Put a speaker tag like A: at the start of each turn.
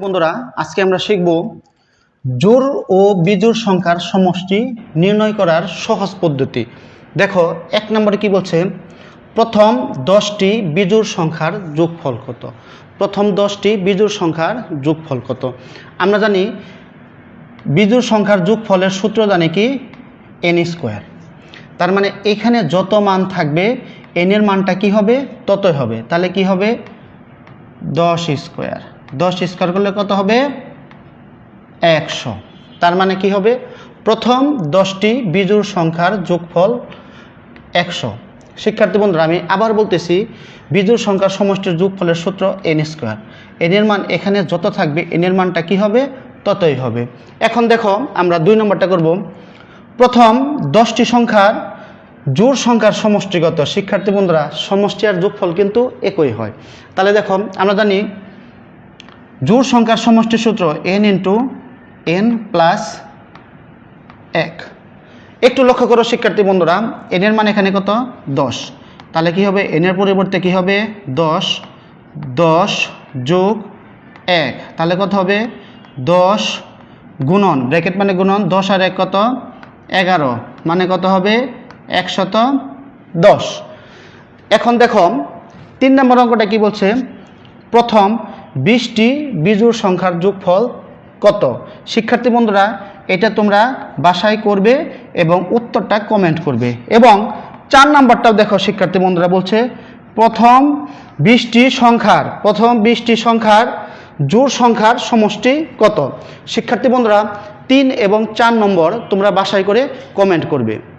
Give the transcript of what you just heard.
A: বন্ধুরা, আজকে আমরা শিখব জোর ও বিজোড় সংখ্যার সমষ্টি নির্ণয় করার সহজ পদ্ধতি। দেখো, এক নম্বরে কি বলছে? প্রথম দশটি বিজোড় সংখ্যার যোগফল কত? প্রথম দশটি বিজোড় সংখ্যার যোগফল কত? আমরা জানি বিজোড় সংখ্যার যোগফলের সূত্র জানি কি? এন স্কোয়ার তার মানে এখানে যত মান থাকবে এনের মানটা কি হবে? ততই হবে। তাহলে কি হবে? দশ স্কোয়ার দশ স্কোয়ার করলে কত হবে? একশো। তার মানে কি হবে? প্রথম দশটি বিজোড় সংখ্যার যোগফল একশো। শিক্ষার্থী বন্ধুরা, আমি আবার বলতেছি, বিজোড় সংখ্যার সমষ্টির যোগফলের সূত্র এন স্কোয়ার। এনের মান এখানে যত থাকবে এনের মানটা কি হবে? ততই হবে। এখন দেখো, আমরা দুই নম্বরটা করব। প্রথম দশটি সংখ্যার জোড় সংখ্যার সমষ্টিগত। শিক্ষার্থী বন্ধুরা, সমষ্টি আর যোগফল কিন্তু একই হয়। তাহলে দেখো, আমরা জানি জোড় সংখ্যার সমষ্টি সূত্র এন ইন্টু এন প্লাস এক। একটু লক্ষ্য করো, শিক্ষার্থী বন্ধুরা এনের মান এখানে কত? দশ। তাহলে কি হবে? এনের পরিবর্তে কি হবে? দশ। দশ যোগ এক। তাহলে কত হবে? দশ গুণন। ব্র্যাকেট মানে গুণন। দশ আর এক কত? এগারো। মানে কত হবে? একশত দশ। এখন দেখো, তিন নম্বর অঙ্কটা কি বলছে? প্রথম বিশটি বিজোড় সংখ্যার যোগফল কত? শিক্ষার্থী বন্ধুরা, এটা তোমরা বাসায় করবে এবং উত্তরটা কমেন্ট করবে। এবং চার নাম্বারটাও দেখো, শিক্ষার্থী বন্ধুরা বলছে, প্রথম বিশটি সংখ্যার, প্রথম বিশটি সংখ্যার জোড় সংখ্যার সমষ্টি কত? শিক্ষার্থী বন্ধুরা, তিন এবং চার নম্বর তোমরা বাসায় করে কমেন্ট করবে।